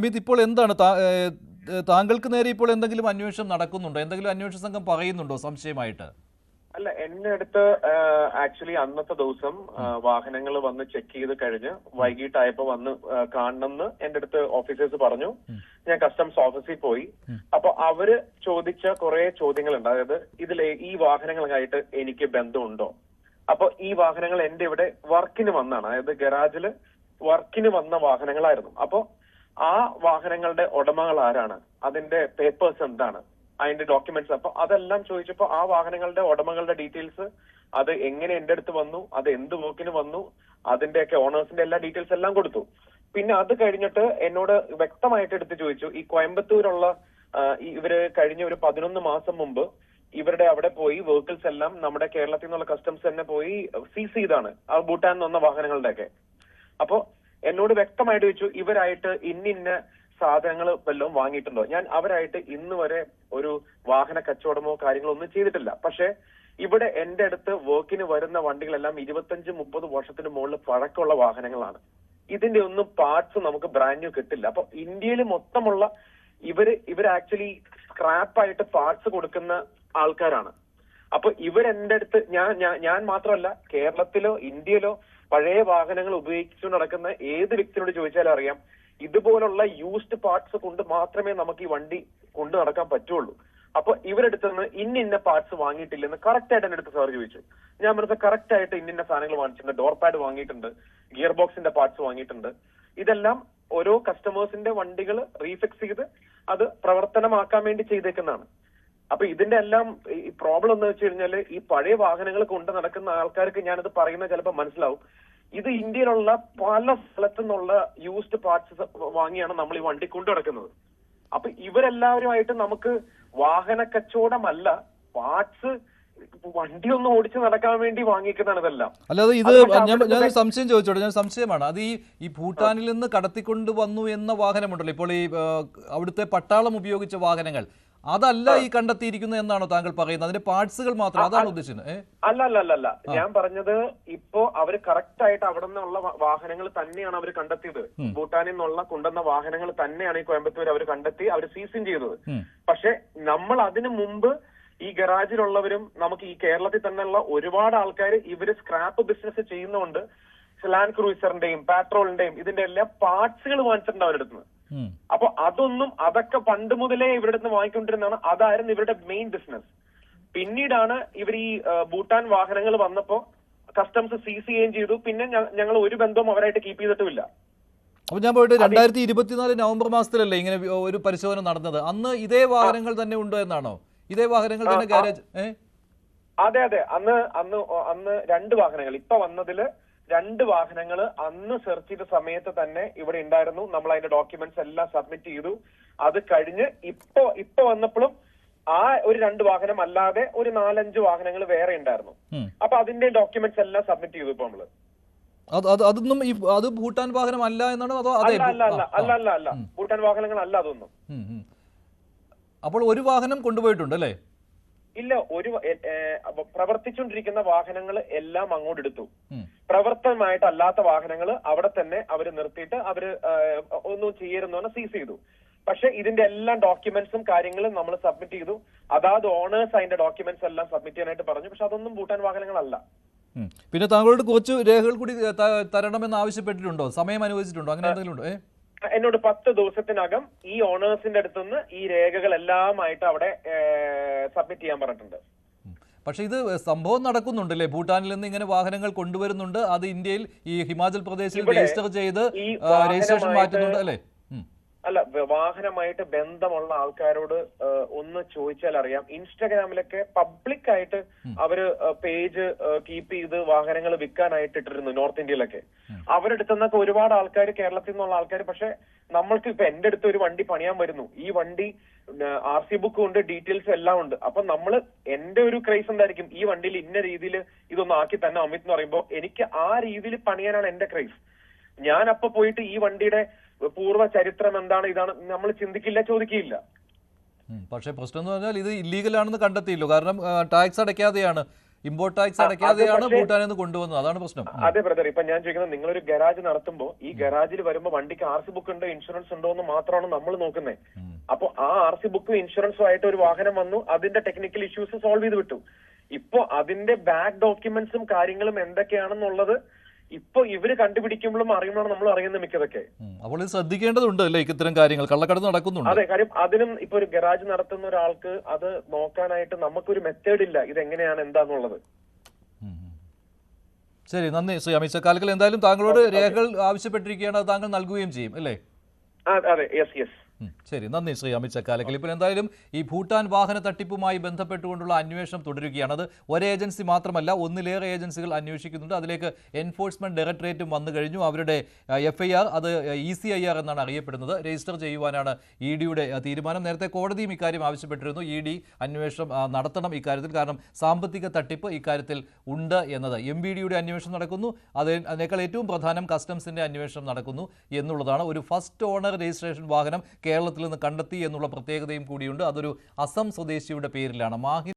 അമിത് ഇപ്പോൾ എന്താണ് താങ്കൾക്ക് നേരെ ഇപ്പോൾ എന്തെങ്കിലും അന്വേഷണം നടക്കുന്നുണ്ടോ? എന്തെങ്കിലും അന്വേഷണ സംഘം പറയുന്നുണ്ടോ സംശയമായിട്ട്? അല്ല എന്റെ അടുത്ത് ആക്ച്വലി അന്നത്തെ ദിവസം വാഹനങ്ങൾ വന്ന് ചെക്ക് ചെയ്ത് കഴിഞ്ഞ് വൈകിട്ടായപ്പോ വന്ന് കാണണമെന്ന് എന്റെ അടുത്ത് ഓഫീസേഴ്സ് പറഞ്ഞു. ഞാൻ കസ്റ്റംസ് ഓഫീസിൽ പോയി. അപ്പൊ അവർ ചോദിച്ച കുറെ ചോദ്യങ്ങളുണ്ട്. അതായത് ഇതിൽ ഈ വാഹനങ്ങളുമായിട്ട് എനിക്ക് ബന്ധമുണ്ടോ? അപ്പൊ ഈ വാഹനങ്ങൾ എന്റെ ഇവിടെ വർക്കിന് വന്നാണ്. അതായത് ഗരാജിൽ വർക്കിന് വന്ന വാഹനങ്ങളായിരുന്നു. അപ്പൊ ആ വാഹനങ്ങളുടെ ഉടമകൾ ആരാണ്? അതിന്റെ പേപ്പേഴ്സ് എന്താണ്? അതിന്റെ ഡോക്യുമെന്റ്സ് അപ്പൊ അതെല്ലാം ചോദിച്ചപ്പോ ആ വാഹനങ്ങളുടെ ഉടമകളുടെ ഡീറ്റെയിൽസ് അത് എങ്ങനെ എന്റെ അടുത്ത് വന്നു? അത് എന്ത് വർക്കിന് വന്നു? അതിന്റെയൊക്കെ ഓണേഴ്സിന്റെ എല്ലാ ഡീറ്റെയിൽസ് എല്ലാം കൊടുത്തു. പിന്നെ അത് കഴിഞ്ഞിട്ട് എന്നോട് വ്യക്തമായിട്ട് എടുത്ത് ചോദിച്ചു. ഈ കോയമ്പത്തൂരുള്ള ഇവർ കഴിഞ്ഞ ഒരു പതിനൊന്ന് മാസം മുമ്പ് ഇവരുടെ അവിടെ പോയി വെഹിക്കിൾസ് എല്ലാം നമ്മുടെ കേരളത്തിൽ നിന്നുള്ള കസ്റ്റംസ് തന്നെ പോയി സീസ് ചെയ്താണ്. ആ ഭൂട്ടാൻ വന്ന വാഹനങ്ങളുടെയൊക്കെ. അപ്പോ എന്നോട് വ്യക്തമായിട്ട് ചോദിച്ചു ഇവരായിട്ട് ഇന്നിന്ന സാധനങ്ങൾ വല്ലതും വാങ്ങിയിട്ടുണ്ടോ? ഞാൻ അവരായിട്ട് ഇന്ന് വരെ ഒരു വാഹന കച്ചവടമോ കാര്യങ്ങളോ ഒന്നും ചെയ്തിട്ടില്ല. പക്ഷേ ഇവിടെ എന്റെ അടുത്ത് വർക്കിന് വരുന്ന വണ്ടികളെല്ലാം ഇരുപത്തഞ്ച് മുപ്പത് വർഷത്തിന് മുകളിൽ പഴക്കമുള്ള വാഹനങ്ങളാണ്. ഇതിന്റെ ഒന്നും പാർട്സ് നമുക്ക് ബ്രാൻഡ് ന്യൂ കിട്ടില്ല. അപ്പൊ ഇന്ത്യയിൽ മൊത്തമുള്ള ഇവർ ഇവർ ആക്ച്വലി സ്ക്രാപ്പായിട്ട് പാർട്സ് കൊടുക്കുന്ന ആൾക്കാരാണ്. അപ്പൊ ഇവരെന്റെ അടുത്ത് ഞാൻ ഞാൻ മാത്രമല്ല കേരളത്തിലോ ഇന്ത്യയിലോ പഴയ വാഹനങ്ങൾ ഉപയോഗിച്ചു നടക്കുന്ന ഏത് വ്യക്തിയോട് ചോദിച്ചാലും അറിയാം. ഇതുപോലുള്ള യൂസ്ഡ് പാർട്സ് കൊണ്ട് മാത്രമേ നമുക്ക് ഈ വണ്ടി കൊണ്ടു നടക്കാൻ പറ്റുള്ളൂ. അപ്പൊ ഇവരെടുത്ത് നിന്ന് ഇന്ന ഇന്ന പാർട്സ് വാങ്ങിയിട്ടില്ലെന്ന് കറക്റ്റ് ആയിട്ട് എന്റെ അടുത്ത് സാർ ചോദിച്ചു. ഞാൻ പറഞ്ഞത് കറക്റ്റ് ആയിട്ട് ഇന്ന സാധനങ്ങൾ വാങ്ങിച്ചിട്ടുണ്ട്. ഡോർ പാഡ് വാങ്ങിയിട്ടുണ്ട്. ഗിയർ ബോക്സിന്റെ പാർട്സ് വാങ്ങിയിട്ടുണ്ട്. ഇതെല്ലാം ഓരോ കസ്റ്റമേഴ്സിന്റെ വണ്ടികൾ റീഫിക്സ് ചെയ്ത് അത് പ്രവർത്തനമാക്കാൻ വേണ്ടി ചെയ്തേക്കുന്നതാണ്. അപ്പൊ ഇതിന്റെ എല്ലാം ഈ പ്രോബ്ലം എന്ന് വെച്ച് കഴിഞ്ഞാൽ ഈ പഴയ വാഹനങ്ങൾ കൊണ്ട് നടക്കുന്ന ആൾക്കാർക്ക് ഞാനത് പറയുന്നത് ചിലപ്പോൾ മനസ്സിലാവും. ഇത് ഇന്ത്യയിലുള്ള പല സ്ഥലത്തു നിന്നുള്ള യൂസ്ഡ് പാർട്സ് വാങ്ങിയാണ് നമ്മൾ ഈ വണ്ടി കൊണ്ടു നടക്കുന്നത്. അപ്പൊ ഇവരെല്ലാവരുമായിട്ട് നമുക്ക് വാഹന കച്ചവടമല്ല പാർട്സ് വണ്ടി ഒന്ന് ഓടിച്ച് നടക്കാൻ വേണ്ടി വാങ്ങിക്കുന്നതാണ് ഇതെല്ലാം. അല്ലാതെ ഇത് ഞാൻ ഞാൻ സംശയം ചോദിച്ചോട്ടെ? ഞാൻ സംശയമാണ്. അത് ഈ ഈ ഭൂട്ടാനിൽ നിന്ന് കടത്തിക്കൊണ്ട് വന്നു എന്ന വാഹനമുണ്ടല്ലോ. ഇപ്പോൾ ഈ അവിടുത്തെ പട്ടാളം ഉപയോഗിച്ച വാഹനങ്ങൾ. അതല്ല ഈ കണ്ടെത്തിയിരിക്കുന്നത് എന്നാണോ താങ്കൾ പറയുന്നത്? അതിന്റെ പാർട്സുകൾ മാത്രം അതാണ് ഉദ്ദേശിച്ചത്? അല്ല അല്ല അല്ല അല്ല ഞാൻ പറഞ്ഞത് ഇപ്പോ അവർ കറക്റ്റ് ആയിട്ട് അവിടെ നിന്നുള്ള വാഹനങ്ങൾ തന്നെയാണ് അവർ കണ്ടെത്തിയത്. ഭൂട്ടാനിൽ നിന്നുള്ള കൊണ്ടുവന്ന വാഹനങ്ങൾ തന്നെയാണ് ഈ കോയമ്പത്തൂർ അവർ കണ്ടെത്തി അവർ സീസിൻ ചെയ്തത്. പക്ഷെ നമ്മൾ അതിനു മുമ്പ് ഈ ഗരാജിലുള്ളവരും നമുക്ക് ഈ കേരളത്തിൽ തന്നെയുള്ള ഒരുപാട് ആൾക്കാർ ഇവർ സ്ക്രാപ്പ് ബിസിനസ് ചെയ്യുന്നതുകൊണ്ട് ലാൻഡ് ക്രൂസറിന്റെയും പെട്രോളിന്റെയും ഇതിന്റെ എല്ലാ പാർട്സുകൾ വാങ്ങിച്ചിട്ടുണ്ട് അവരുടെ അടുത്ത്. അപ്പൊ അതൊന്നും അതൊക്കെ പണ്ട് മുതലേ ഇവരുടെ നിന്ന് വാങ്ങിക്കൊണ്ടിരുന്നതാണ്. അതായിരുന്നു ഇവരുടെ മെയിൻ ബിസിനസ് പിന്നീടാണ് ഇവർ ഈ ഭൂട്ടാൻ വാഹനങ്ങൾ വന്നപ്പോ കസ്റ്റംസ് സീസ് ചെയ്യുകയും ചെയ്തു. പിന്നെ ഞങ്ങൾ ഒരു ബന്ധവും അവരായിട്ട് കീപ്പ് ചെയ്തിട്ടുമില്ല. അപ്പൊ ഞാൻ പോയിട്ട് രണ്ടായിരത്തി ഇരുപത്തിനാല് നവംബർ മാസത്തിലല്ലേ ഇങ്ങനെ ഒരു പരിശോധന നടന്നത്? അന്ന് ഇതേ വാഹനങ്ങൾ തന്നെ ഉണ്ടോ എന്നാണോ? ഇതേ വാഹനങ്ങൾ തന്നെ ഗാരേജ് അതെ അതെ. അന്ന് അന്ന് അന്ന് രണ്ട് വാഹനങ്ങൾ. ഇപ്പൊ വന്നതിൽ രണ്ട് വാഹനങ്ങൾ അന്ന് സെർച്ച് ചെയ്ത സമയത്ത് തന്നെ ഇവിടെ ഉണ്ടായിരുന്നു. നമ്മൾ അതിന്റെ ഡോക്യുമെന്റ്സ് എല്ലാം സബ്മിറ്റ് ചെയ്തു. അത് കഴിഞ്ഞ് ഇപ്പൊ ഇപ്പൊ വന്നപ്പോഴും ആ ഒരു രണ്ട് വാഹനം അല്ലാതെ ഒരു നാലഞ്ച് വാഹനങ്ങൾ വേറെ ഉണ്ടായിരുന്നു. അപ്പൊ അതിന്റെ ഡോക്യുമെന്റ്സ് എല്ലാം സബ്മിറ്റ് ചെയ്തു ഇപ്പൊ നമ്മൾ. അത് അത് അതൊന്നും ഈ അത് ഭൂട്ടാൻ വാഹനം അല്ല എന്നാണ് അതോ അതെ അല്ല അല്ല അല്ല അല്ല അല്ല ഭൂട്ടാൻ വാഹനങ്ങൾ അല്ല അതൊന്നും. അപ്പോൾ ഒരു വാഹനം കൊണ്ടുപോയിട്ടുണ്ട് അല്ലേ? ഇല്ല ഒരു പ്രവർത്തിച്ചുകൊണ്ടിരിക്കുന്ന വാഹനങ്ങൾ എല്ലാം അങ്ങോട്ട് എടുത്തു. പ്രവർത്തനമായിട്ടല്ലാത്ത വാഹനങ്ങൾ അവിടെ തന്നെ അവർ നിർത്തിയിട്ട് അവർ ഒന്നും ചെയ്യരുതെന്ന് സീസ് ചെയ്തു. പക്ഷെ ഇതിന്റെ എല്ലാ ഡോക്യുമെന്റ്സും കാര്യങ്ങളും നമ്മൾ സബ്മിറ്റ് ചെയ്തു. അതാത് ഓണേഴ്സ് അതിന്റെ ഡോക്യുമെന്റ്സ് എല്ലാം സബ്മിറ്റ് ചെയ്യാനായിട്ട് പറഞ്ഞു. പക്ഷെ അതൊന്നും ഭൂട്ടാൻ വാഹനങ്ങളല്ല. പിന്നെ താങ്കളോട് കോച്ച് രേഖകൾ കൂടി തരണമെന്ന് ആവശ്യപ്പെട്ടിട്ടുണ്ടോ? സമയം അനുവദിച്ചിട്ടുണ്ടോ? അങ്ങനെ എന്തെങ്കിലും ഉണ്ടോ എന്നോട് പത്ത് ദിവസത്തിനകം ഈ ഓണേഴ്സിന്റെ അടുത്തുനിന്ന് ഈ രേഖകളെല്ലാമായിട്ട് അവിടെ സബ്മിറ്റ് ചെയ്യാൻ പറഞ്ഞിട്ടുണ്ട്. പക്ഷേ ഇത് സംഭവം നടക്കുന്നുണ്ടല്ലേ ഭൂട്ടാനിൽ നിന്ന് ഇങ്ങനെ വാഹനങ്ങൾ കൊണ്ടുവരുന്നുണ്ട് അത് ഇന്ത്യയിൽ ഈ ഹിമാചൽ പ്രദേശിൽ രജിസ്റ്റർ ചെയ്ത് രജിസ്ട്രേഷൻ മാറ്റുന്നുണ്ട് അല്ലേ. അല്ല വാഹനമായിട്ട് ബന്ധമുള്ള ആൾക്കാരോട് ഒന്ന് ചോദിച്ചാൽ അറിയാം. ഇൻസ്റ്റാഗ്രാമിലൊക്കെ പബ്ലിക് ആയിട്ട് അവർ പേജ് കീപ്പ് ചെയ്ത് വാഹനങ്ങൾ വിൽക്കാനായിട്ട് ഇട്ടിരുന്നു നോർത്ത് ഇന്ത്യയിലൊക്കെ. അവരുടെ അടുത്ത് നിന്നൊക്കെ ഒരുപാട് ആൾക്കാർ കേരളത്തിൽ നിന്നുള്ള ആൾക്കാർ പക്ഷെ നമ്മൾക്ക് ഇപ്പൊ എന്റെ അടുത്ത് ഒരു വണ്ടി പണിയാൻ വരുന്നു. ഈ വണ്ടി ആർ സി ബുക്ക് ഉണ്ട് ഡീറ്റെയിൽസ് എല്ലാം ഉണ്ട്. അപ്പൊ നമ്മൾ എന്റെ ഒരു ക്രൈസ് എന്തായിരിക്കും? ഈ വണ്ടിയിൽ ഇന്ന രീതിയിൽ ഇതൊന്നും ആക്കി തന്നെ അമിത് എന്ന് പറയുമ്പോൾ എനിക്ക് ആ രീതിയിൽ പണിയാനാണ് എന്റെ ക്രൈസ്. ഞാൻ അപ്പൊ പോയിട്ട് ഈ വണ്ടിയുടെ പൂർവ ചരിത്രം എന്താണ്? ഇതാണ് നമ്മൾ ചിന്തിക്കില്ല ചോദിക്കില്ല. പക്ഷേ പ്രശ്നം എന്ന് പറഞ്ഞാൽ ഇത് ഇല്ലീഗൽ ആണെന്ന് കണ്ടെത്തിയല്ലോ. കാരണം ടാക്സ് അടയ്ക്കാതെയാണ് ഇമ്പോർട്ട് ടാക്സ് അടയ്ക്കാതെയാണ് ഭൂട്ടാനിൽ നിന്ന് കൊണ്ടുവന്നത്. അതാണ് പ്രശ്നം. അതെ ബ്രദർ ഇപ്പൊ ഞാൻ ചോദിക്കുന്നത് നിങ്ങളൊരു ഗരാജ് നടത്തുമ്പോൾ ഈ ഗരാജിൽ വരുമ്പോൾ വണ്ടിക്ക് ആർ സി ബുക്ക് ഉണ്ടോ ഇൻഷുറൻസ് ഉണ്ടോ എന്ന് മാത്രമാണ് നമ്മൾ നോക്കുന്നത്. അപ്പൊ ആ ആർ സി ബുക്കും ഇൻഷുറൻസും ആയിട്ട് ഒരു വാഹനം വന്നു അതിന്റെ ടെക്നിക്കൽ ഇഷ്യൂസ് സോൾവ് ചെയ്ത് വിട്ടു. ഇപ്പോ അതിന്റെ ബാക്ക് ഡോക്യുമെന്റ്സും കാര്യങ്ങളും എന്തൊക്കെയാണെന്നുള്ളത് ഇപ്പൊ ഇവർ കണ്ടുപിടിക്കുമ്പോഴും അറിയുമ്പോഴും നമ്മൾ അറിയുന്ന മിക്കതൊക്കെ. അപ്പോൾ ഇത് ശ്രദ്ധിക്കേണ്ടതുണ്ട് അല്ലേ? ഇത്തരം കാര്യങ്ങൾ. കള്ളക്കടത്ത് നടക്കുന്നുണ്ട്. അതെ കാര്യം അതിനും ഇപ്പൊ ഒരു ഗരാജ് നടത്തുന്ന ഒരാൾക്ക് അത് നോക്കാനായിട്ട് നമുക്കൊരു മെത്തേഡ് ഇല്ല. ഇത് എങ്ങനെയാണ് എന്താന്നുള്ളത്. ശരി നന്ദി. ശ്രീ അമിത് കാലക്കൽ എന്തായാലും താങ്കളോട് രേഖകൾ ആവശ്യപ്പെട്ടിരിക്കുകയാണ്. താങ്കൾ നൽകുകയും ചെയ്യും അല്ലേ? അതെ യെസ് യെസ് ശരി. നന്ദി ശ്രീ അമിത് ഇപ്പോൾ എന്തായാലും ഈ ഭൂട്ടാൻ വാഹന തട്ടിപ്പുമായി ബന്ധപ്പെട്ടുകൊണ്ടുള്ള അന്വേഷണം തുടരുകയാണ്. അത് ഒരേ ഏജൻസി മാത്രമല്ല ഒന്നിലേറെ ഏജൻസികൾ അന്വേഷിക്കുന്നുണ്ട്. അതിലേക്ക് എൻഫോഴ്സ്മെന്റ് ഡയറക്ടറേറ്റും വന്നു കഴിഞ്ഞു. അവരുടെ എഫ് അത് ഇ എന്നാണ് അറിയപ്പെടുന്നത്. രജിസ്റ്റർ ചെയ്യുവാനാണ് ഇ ഡിയുടെ തീരുമാനം. നേരത്തെ കോടതിയും ഇക്കാര്യം ആവശ്യപ്പെട്ടിരുന്നു. ഇ ഡി അന്വേഷണം നടത്തണം ഇക്കാര്യത്തിൽ. കാരണം സാമ്പത്തിക തട്ടിപ്പ് ഇക്കാര്യത്തിൽ ഉണ്ട് എന്നത്. എം ഡിയുടെ അന്വേഷണം നടക്കുന്നു. അത് അതിനേക്കാൾ ഏറ്റവും പ്രധാനം കസ്റ്റംസിന്റെ അന്വേഷണം നടക്കുന്നു എന്നുള്ളതാണ്. ഒരു ഫസ്റ്റ് ഓണർ രജിസ്ട്രേഷൻ വാഹനം കേരളത്തിൽ നിന്ന് കണ്ടെത്തി എന്നുള്ള പ്രത്യേകതയും കൂടിയുണ്ട്. അതൊരു അസം സ്വദേശിയുടെ പേരിലാണ്. മാഹി